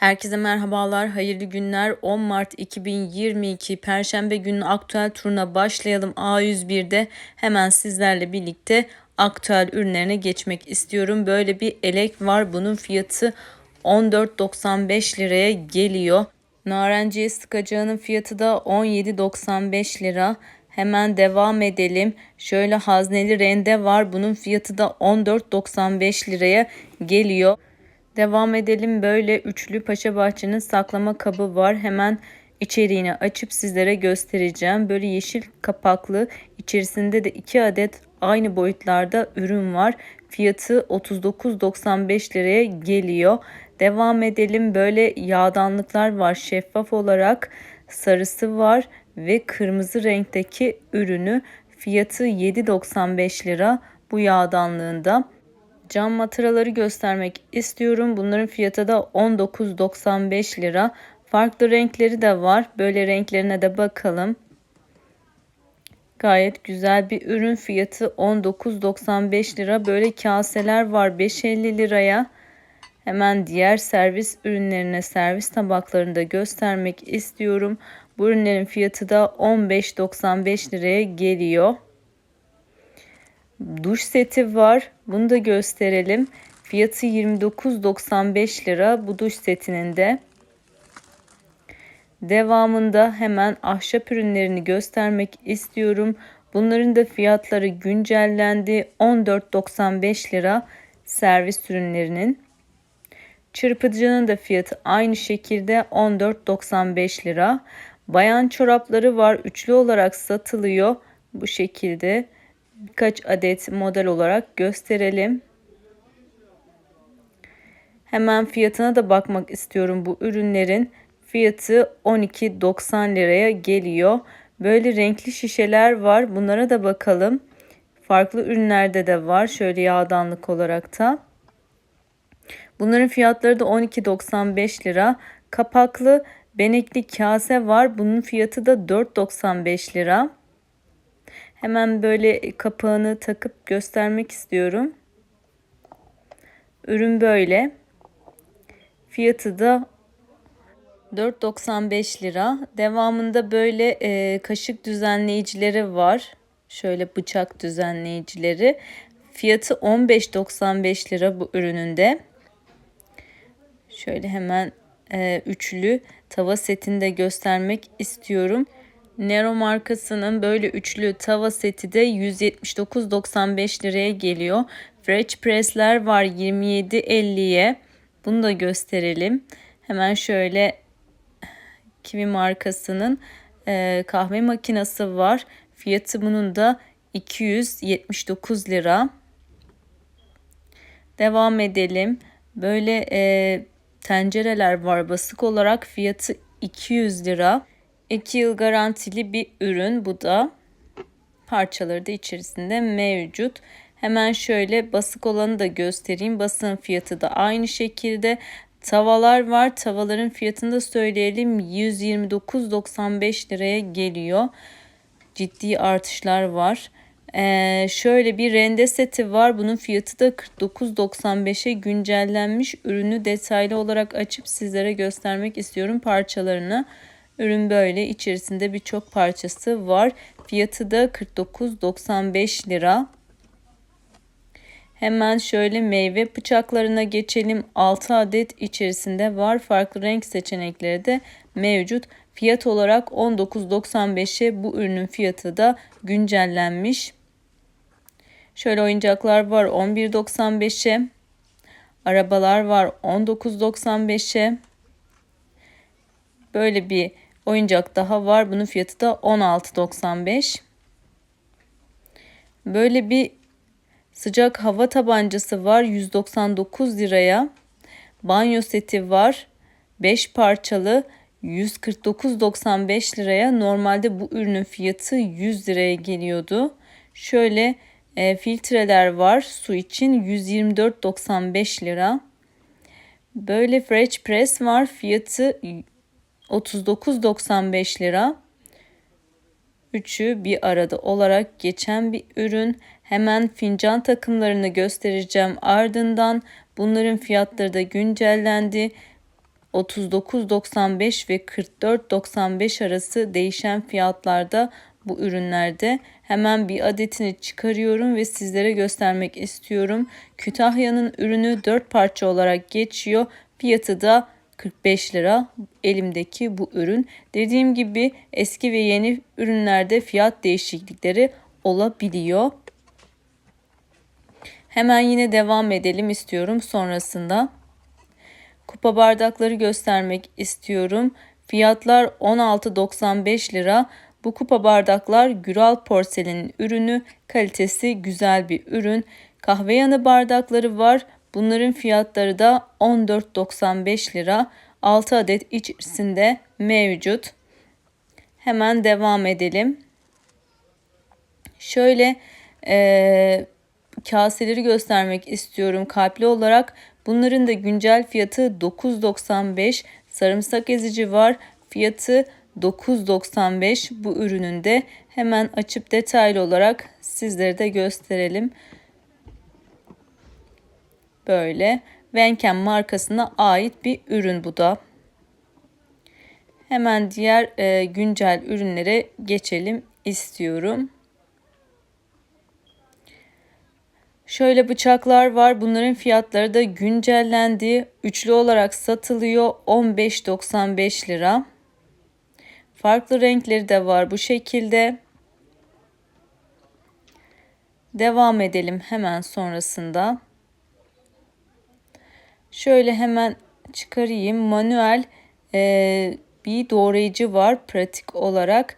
Herkese merhabalar, hayırlı günler. 10 Mart 2022 Perşembe günü aktüel turuna başlayalım. A101'de hemen sizlerle birlikte aktüel ürünlerine geçmek istiyorum. Böyle bir elek var. Bunun fiyatı 14.95 liraya geliyor. Narenciye sıkacağının fiyatı da 17.95 lira. Hemen devam edelim. Şöyle hazneli rende var. Bunun fiyatı da 14.95 liraya geliyor. Devam edelim. Böyle üçlü Paşa Bahçe'nin saklama kabı var. Hemen içeriğini açıp sizlere göstereceğim. Böyle yeşil kapaklı içerisinde de 2 adet aynı boyutlarda ürün var. Fiyatı 39.95 liraya geliyor. Devam edelim. Böyle yağdanlıklar var şeffaf olarak. Sarısı var ve kırmızı renkteki ürünü fiyatı 7.95 lira bu yağdanlığında. Cam mataraları göstermek istiyorum. Bunların fiyatı da 19.95 lira. Farklı renkleri de var. Böyle renklerine de bakalım. Gayet güzel bir ürün fiyatı 19.95 lira. Böyle kaseler var 5.50 liraya. Hemen diğer servis ürünlerine servis tabaklarını da göstermek istiyorum. Bu ürünlerin fiyatı da 15.95 liraya geliyor. Duş seti var. Bunu da gösterelim. Fiyatı 29.95 lira bu duş setinin de. Devamında hemen ahşap ürünlerini göstermek istiyorum. Bunların da fiyatları güncellendi. 14.95 lira servis ürünlerinin. Çırpıcının da fiyatı aynı şekilde 14.95 lira. Bayan çorapları var. Üçlü olarak satılıyor. Bu şekilde birkaç adet model olarak gösterelim. Hemen fiyatına da bakmak istiyorum bu ürünlerin. Fiyatı 12.90 liraya geliyor. Böyle renkli şişeler var. Bunlara da bakalım. Farklı ürünlerde de var. Şöyle yağdanlık olarak da. Bunların fiyatları da 12.95 lira. Kapaklı benekli kase var. Bunun fiyatı da 4.95 lira. Hemen böyle kapağını takıp göstermek istiyorum. Ürün böyle. Fiyatı da 4.95 lira. Devamında böyle e, kaşık düzenleyicileri var. Şöyle bıçak düzenleyicileri. Fiyatı 15.95 lira bu ürününde. Şöyle hemen e, üçlü tava setini de göstermek istiyorum. Nero markasının böyle üçlü tava seti de 179.95 liraya geliyor. French press'ler var 27.50'ye. Bunu da gösterelim. Hemen şöyle Kiwi markasının e, kahve makinesi var. Fiyatı bunun da 279 lira. Devam edelim. Böyle e, tencereler var basık olarak fiyatı 200 lira. 2 yıl garantili bir ürün bu da. Parçaları da içerisinde mevcut. Hemen şöyle basık olanı da göstereyim. Basın fiyatı da aynı şekilde. Tavalar var. Tavaların fiyatını da söyleyelim. 129.95 liraya geliyor. Ciddi artışlar var. Ee, şöyle bir rende seti var. Bunun fiyatı da 49.95'e güncellenmiş. Ürünü detaylı olarak açıp sizlere göstermek istiyorum parçalarını. Ürün böyle içerisinde birçok parçası var. Fiyatı da 49.95 lira. Hemen şöyle meyve bıçaklarına geçelim. 6 adet içerisinde var. Farklı renk seçenekleri de mevcut. Fiyat olarak 19.95'e bu ürünün fiyatı da güncellenmiş. Şöyle oyuncaklar var 11.95'e. Arabalar var 19.95'e. Böyle bir oyuncak daha var. Bunun fiyatı da 16.95. Böyle bir sıcak hava tabancası var 199 liraya. Banyo seti var. 5 parçalı 149.95 liraya. Normalde bu ürünün fiyatı 100 liraya geliyordu. Şöyle e, filtreler var su için 124.95 lira. Böyle French press var. Fiyatı 39.95 lira. Üçü bir arada olarak geçen bir ürün. Hemen fincan takımlarını göstereceğim. Ardından bunların fiyatları da güncellendi. 39.95 ve 44.95 arası değişen fiyatlarda bu ürünlerde. Hemen bir adetini çıkarıyorum ve sizlere göstermek istiyorum. Kütahya'nın ürünü 4 parça olarak geçiyor. Fiyatı da 45 lira elimdeki bu ürün. Dediğim gibi eski ve yeni ürünlerde fiyat değişiklikleri olabiliyor. Hemen yine devam edelim istiyorum sonrasında. Kupa bardakları göstermek istiyorum. Fiyatlar 16.95 lira. Bu kupa bardaklar Güral porselenin ürünü. Kalitesi güzel bir ürün. Kahve yanı bardakları var. Bunların fiyatları da 14.95 lira. 6 adet içerisinde mevcut. Hemen devam edelim. Şöyle e, kaseleri göstermek istiyorum kalpli olarak. Bunların da güncel fiyatı 9.95. Sarımsak ezici var. Fiyatı 9.95 bu ürünün de hemen açıp detaylı olarak sizlere de gösterelim. Böyle Venken markasına ait bir ürün bu da. Hemen diğer e, güncel ürünlere geçelim istiyorum. Şöyle bıçaklar var. Bunların fiyatları da güncellendi. Üçlü olarak satılıyor. 15.95 lira. Farklı renkleri de var bu şekilde. Devam edelim hemen sonrasında. Şöyle hemen çıkarayım. Manuel e, bir doğrayıcı var pratik olarak.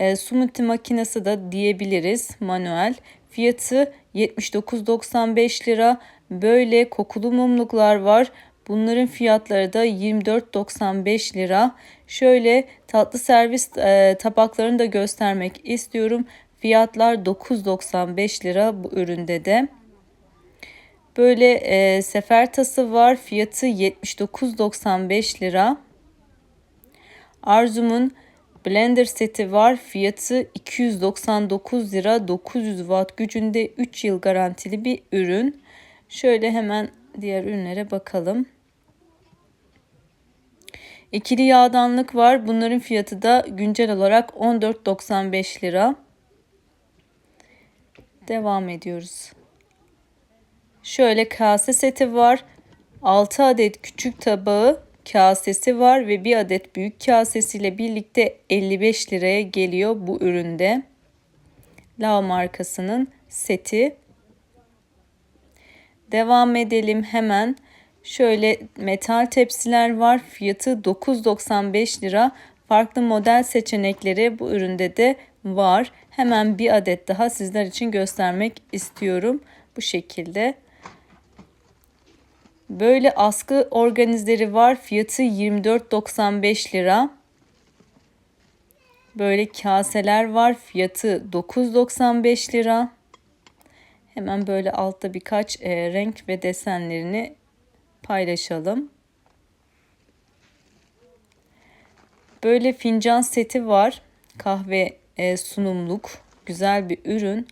E, smoothie makinesi de diyebiliriz manuel. Fiyatı 79.95 lira. Böyle kokulu mumluklar var. Bunların fiyatları da 24.95 lira. Şöyle tatlı servis e, tabaklarını da göstermek istiyorum. Fiyatlar 9.95 lira bu üründe de. Böyle e, sefer tası var. Fiyatı 79.95 lira. Arzum'un blender seti var. Fiyatı 299 lira. 900 watt gücünde 3 yıl garantili bir ürün. Şöyle hemen diğer ürünlere bakalım. İkili yağdanlık var. Bunların fiyatı da güncel olarak 14.95 lira. Devam ediyoruz. Şöyle kase seti var. 6 adet küçük tabağı kasesi var ve bir adet büyük kasesiyle birlikte 55 liraya geliyor bu üründe. Lao markasının seti. Devam edelim hemen. Şöyle metal tepsiler var. Fiyatı 9.95 lira. Farklı model seçenekleri bu üründe de var. Hemen bir adet daha sizler için göstermek istiyorum. Bu şekilde. Böyle askı organizleri var. Fiyatı 24.95 lira. Böyle kaseler var. Fiyatı 9.95 lira. Hemen böyle altta birkaç e, renk ve desenlerini paylaşalım. Böyle fincan seti var. Kahve e, sunumluk. Güzel bir ürün.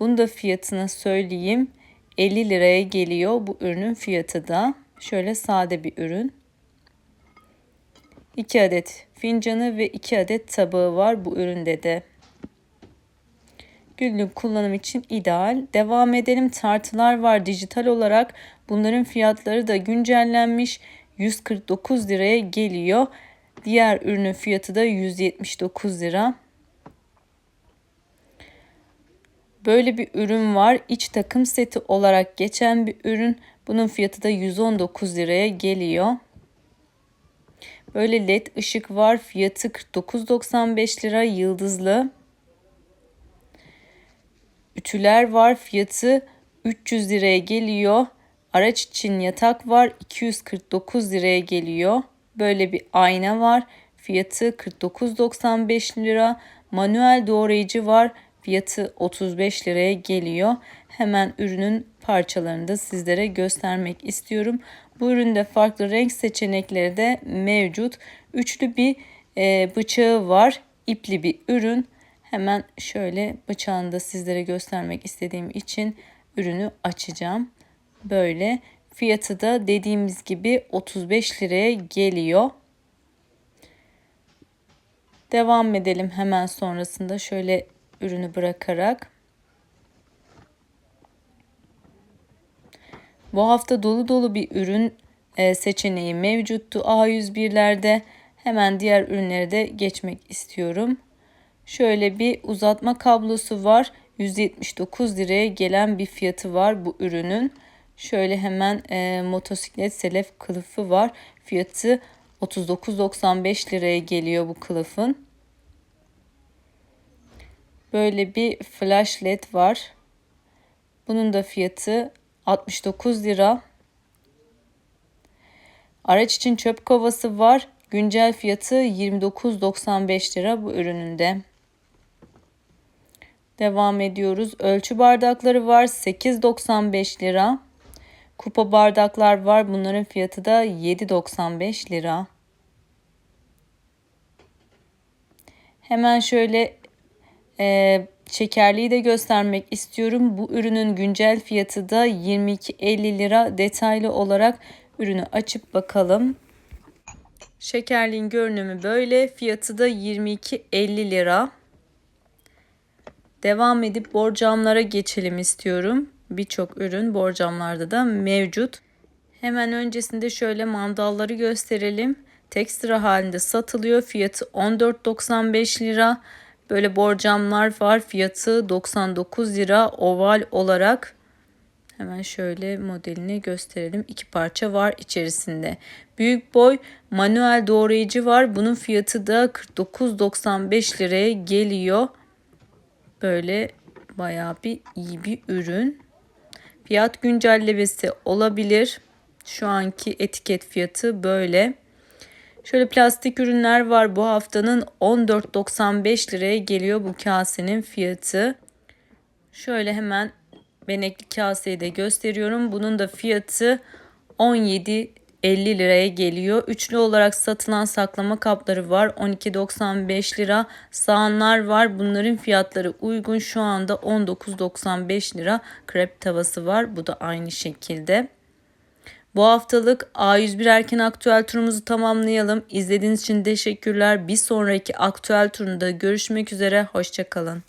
Bunu da fiyatını söyleyeyim. 50 liraya geliyor bu ürünün fiyatı da. Şöyle sade bir ürün. 2 adet fincanı ve 2 adet tabağı var bu üründe de. Günlük kullanım için ideal. Devam edelim. Tartılar var dijital olarak. Bunların fiyatları da güncellenmiş. 149 liraya geliyor. Diğer ürünün fiyatı da 179 lira. Böyle bir ürün var. İç takım seti olarak geçen bir ürün. Bunun fiyatı da 119 liraya geliyor. Böyle led ışık var. Fiyatı 49.95 lira yıldızlı. Ütüler var. Fiyatı 300 liraya geliyor. Araç için yatak var. 249 liraya geliyor. Böyle bir ayna var. Fiyatı 49.95 lira. Manuel doğrayıcı var. Fiyatı 35 liraya geliyor. Hemen ürünün parçalarını da sizlere göstermek istiyorum. Bu üründe farklı renk seçenekleri de mevcut. Üçlü bir e, bıçağı var. İpli bir ürün. Hemen şöyle bıçağını da sizlere göstermek istediğim için ürünü açacağım. Böyle Fiyatı da dediğimiz gibi 35 liraya geliyor. Devam edelim hemen sonrasında şöyle ürünü bırakarak. Bu hafta dolu dolu bir ürün e, seçeneği mevcuttu A101'lerde. Hemen diğer ürünlere de geçmek istiyorum. Şöyle bir uzatma kablosu var. 179 liraya gelen bir fiyatı var bu ürünün. Şöyle hemen e, motosiklet selef kılıfı var. Fiyatı 39.95 liraya geliyor bu kılıfın. Böyle bir flash led var. Bunun da fiyatı 69 lira. Araç için çöp kovası var. Güncel fiyatı 29.95 lira bu ürününde. Devam ediyoruz. Ölçü bardakları var 8.95 lira. Kupa bardaklar var. Bunların fiyatı da 7.95 lira. Hemen şöyle e, şekerliği de göstermek istiyorum. Bu ürünün güncel fiyatı da 22.50 lira. Detaylı olarak ürünü açıp bakalım. Şekerliğin görünümü böyle. Fiyatı da 22.50 lira. Devam edip borcamlara geçelim istiyorum. Birçok ürün borcamlarda da mevcut. Hemen öncesinde şöyle mandalları gösterelim. Tek sıra halinde satılıyor. Fiyatı 14.95 lira. Böyle borcamlar var. Fiyatı 99 lira oval olarak. Hemen şöyle modelini gösterelim. İki parça var içerisinde. Büyük boy manuel doğrayıcı var. Bunun fiyatı da 49.95 liraya geliyor. Böyle bayağı bir iyi bir ürün. Fiyat güncellemesi olabilir. Şu anki etiket fiyatı böyle. Şöyle plastik ürünler var. Bu haftanın 14.95 liraya geliyor bu kasenin fiyatı. Şöyle hemen benekli kaseyi de gösteriyorum. Bunun da fiyatı 17 50 liraya geliyor. Üçlü olarak satılan saklama kapları var. 12.95 lira. Sağanlar var. Bunların fiyatları uygun. Şu anda 19.95 lira. Krep tavası var. Bu da aynı şekilde. Bu haftalık A101 Erken Aktüel turumuzu tamamlayalım. İzlediğiniz için teşekkürler. Bir sonraki aktüel turunda görüşmek üzere. Hoşçakalın.